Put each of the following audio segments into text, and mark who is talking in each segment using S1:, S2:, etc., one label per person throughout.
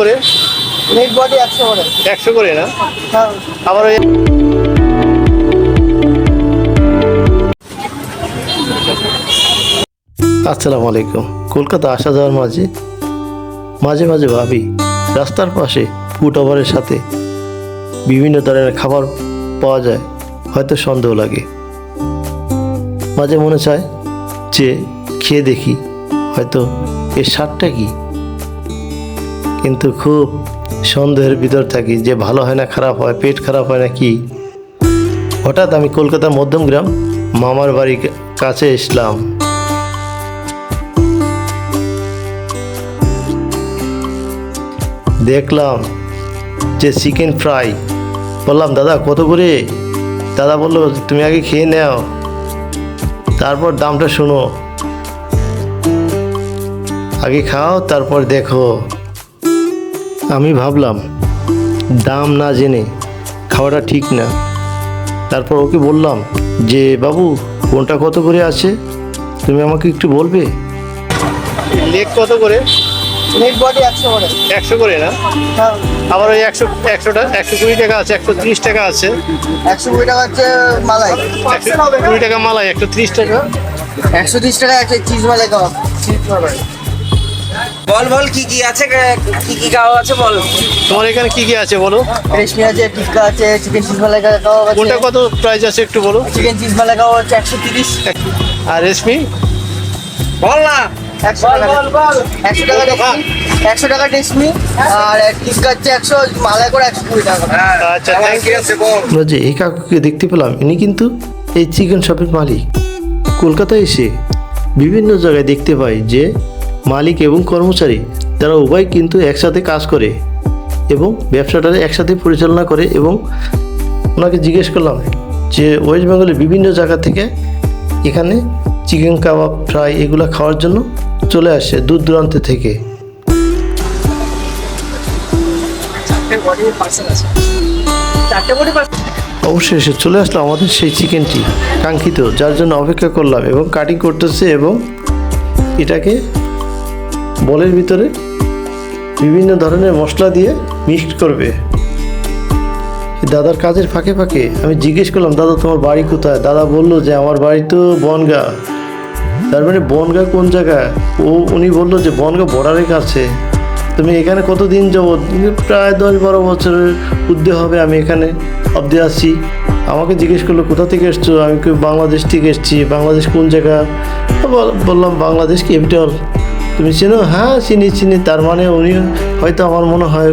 S1: করে?
S2: Net body একশো করে।
S1: একশো করে না?
S2: হ্যাঁ।
S1: আবার ওই আসসালামু আলাইকুম। কলকাতা আসা যাওয়ার মাঝে মাঝে মাঝে ভাবি রাস্তার পাশে ফুট ওভারের সাথে বিভিন্ন ধরনের খাবার পাওয়া যায় হয়তো সন্দেহ লাগে। মাঝে মনে চায় যে খেয়ে দেখি হয়তো এর স্বাদটা কি? কিন্তু খুব সন্দেহের ভিতর থাকি যে ভালো হয় না, খারাপ হয়, পেট খারাপ হয় না কি হঠাৎ আমি কলকাতার মধ্যমগ্রাম মামার বাড়ির কাছে এসলাম। দেখলাম যে চিকেন ফ্রাই বললাম, দাদা, কত করে? দাদা বলল, তুমি আগে খেয়ে নাও। তারপর দামটা শোনো। আগে খাও, তারপর দেখো। আমি ভাবলাম দাম না জেনে খাওয়াটা ঠিক না। তারপর ওকে বললাম যে বাবু কোনটা কত করে আছে? তুমি আমাকে একটু বলবে? লেগ কত করে?
S2: নেট বডি একশো করে।
S1: একশো করে না?
S2: হ্যাঁ।
S1: আবার ওই একশো একশোটা একশো কুড়ি টাকা আছে একশো ত্রিশ টাকা আছে।
S2: একশো কুড়ি টাকা হচ্ছে মালাই।
S1: একশো কুড়ি টাকা মালাই একশো ত্রিশ টাকা।
S2: একশো তিরিশ টাকা একটা চিজ মালাই কাবাব চিজ মালাই।
S3: বল বল কি কি আছে? কি কি খাওয়া আছে বল।
S1: তোমার এখানে কি কি আছে বলো?
S2: রেশমি আছে টিক্কা আছে চিকেন চিজ মালাই কাবাব আছে।
S1: কোনটা কত প্রাইস আছে একটু বলো?
S2: চিকেন চিজ মালাই কাবাব হচ্ছে একশো তিরিশ।
S1: আর রেশমি?
S3: বল না।
S2: একশো টাকা। একশো টাকা রেশমি। একশো টাকা রেশমি। আর টিক্কা হচ্ছে একশো মালাই করে একশো কুড়ি টাকা।
S1: আচ্ছা,
S3: কেমন
S1: thank
S3: কি আছে বল?
S1: আমরা যে এই কাকুকে দেখতে পেলাম ইনি কিন্তু এই চিকেন শপের মালিক। কলকাতায় এসে বিভিন্ন জায়গায় দেখতে পাই যে মালিক এবং কর্মচারী তারা উভয় কিন্তু একসাথে কাজ করে এবং ব্যবসাটা একসাথে পরিচালনা করে এবং ওনাকে জিজ্ঞেস করলাম যে ওয়েস্ট বেঙ্গলের বিভিন্ন জায়গা থেকে এখানে চিকেন কাবাব ফ্রাই এগুলো খাওয়ার জন্য চলে আসে দূর দূরান্ত থেকে। অবশেষে চলে আসলো আমাদের সেই চিকেনটি কাঙ্ক্ষিত যার জন্য অপেক্ষা করলাম এবং কাটিং করতেছে এবং এটাকে বলের ভিতরে বিভিন্ন ধরনের মশলা দিয়ে মিক্সড করবে। দাদার কাজের ফাঁকে ফাঁকে আমি জিজ্ঞেস করলাম, দাদা, তোমার বাড়ি কোথায়? দাদা বলল যে, আমার বাড়ি তো বনগা। তার মানে বনগা কোন জায়গায়? ও, উনি বলল যে, বনগা বর্ডারের কাছে। তুমি এখানে কতদিন যাব প্রায় দশ বারো বছরের উদ্যোগ হবে, আমি এখানে অব্দি আসছি আমাকে জিজ্ঞেস করল, কোথা থেকে এসছো? আমি বাংলাদেশ থেকে এসেছি। বাংলাদেশ কোন জায়গা? বল- বললাম, বাংলাদেশ ক্যাপিটাল। তুমি চেনো? হ্যাঁ চিনি চিনি। তার মানে উনি হয়তো আমার মনে হয়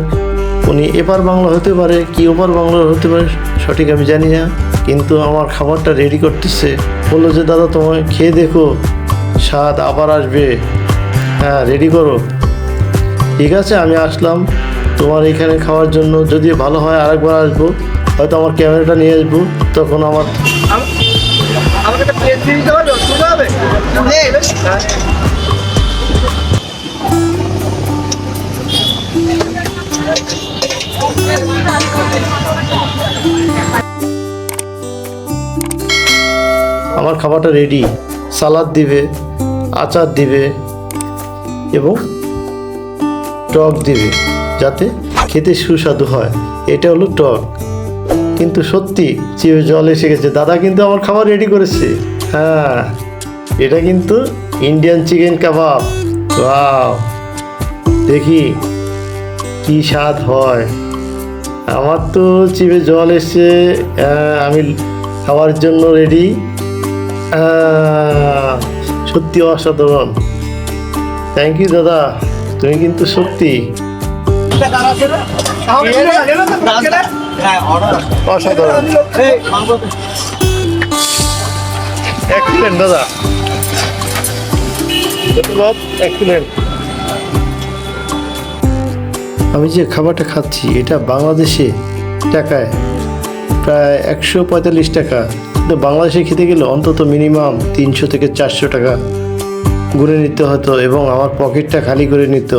S1: উনি এপার বাংলা হতে পারে কি ওপার বাংলা হতে পারে সঠিক আমি জানি না। কিন্তু আমার খাবারটা রেডি করতেছে। বলল যে দাদা তোমায় খেয়ে দেখো। স্বাদ আবার আসবে। হ্যাঁ রেডি করো। ঠিক আছে আমি আসলাম। তোমার এখানে খাওয়ার জন্য যদি ভালো হয় আরেকবার আসব। হয়তো আমার ক্যামেরাটা নিয়ে আসব। তখন আমার
S2: আমাকে একটা প্লেট দিয়ে দিতে পারবে অসুবিধা হবে।
S1: আমার খাবারটা রেডি সালাদ দিবে, আচার দিবে এবং টক দিবে যাতে খেতে সুস্বাদু হয়। এটা হলো টক। কিন্তু সত্যি জিভে জল এসে গেছে। দাদা কিন্তু আমার খাবার রেডি করেছে। হ্যাঁ এটা কিন্তু ইন্ডিয়ান চিকেন কাবাব দেখি। কি স্বাদ হয়? আমার তো চিপে জল এসছে আমি খাওয়ার জন্য রেডি সত্যি অসাধারণ। থ্যাংক ইউ দাদা। তুমি কিন্তু সত্যি। অসাধারণ। এক্সিলেন্ট দাদা। এক্সিলেন্ট আমি যে খাবারটা খাচ্ছি, এটা বাংলাদেশে টাকায় প্রায় একশো পঁয়তাল্লিশ টাকা। কিন্তু বাংলাদেশে খেতে গেলে অন্তত মিনিমাম তিনশো থেকে চারশো টাকা গুনে নিতে হতো এবং আমার পকেটটা খালি করে নিত।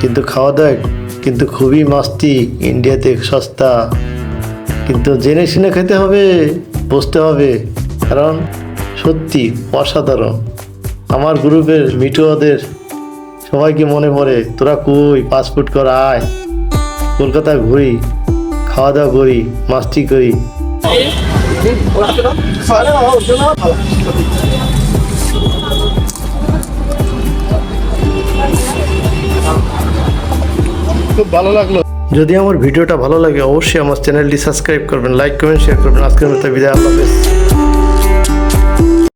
S1: কিন্তু খাওয়া দাওয়া কিন্তু খুবই মাস্তি, ইন্ডিয়াতে সস্তা। কিন্তু জেনে শুনে খেতে হবে, বসতে হবে। কারণ সত্যি অসাধারণ। আমার গ্রুপের মিঠুয়াদের সবাইকে মনে পড়ে, তোরা কই? পাসপোর্ট কর, আয়। কলকাতা ঘুরি খাওয়া দাওয়া করি, মাস্তি করি। খুব ভালো লাগল। যদি আমার ভিডিওটা ভালো লাগে, অবশ্যই আমার চ্যানেলটি সাবস্ক্রাইব করবেন, লাইক, কমেন্ট শেয়ার করবেন। আজকের মতো বিদায়, আল্লাহ হাফেজ।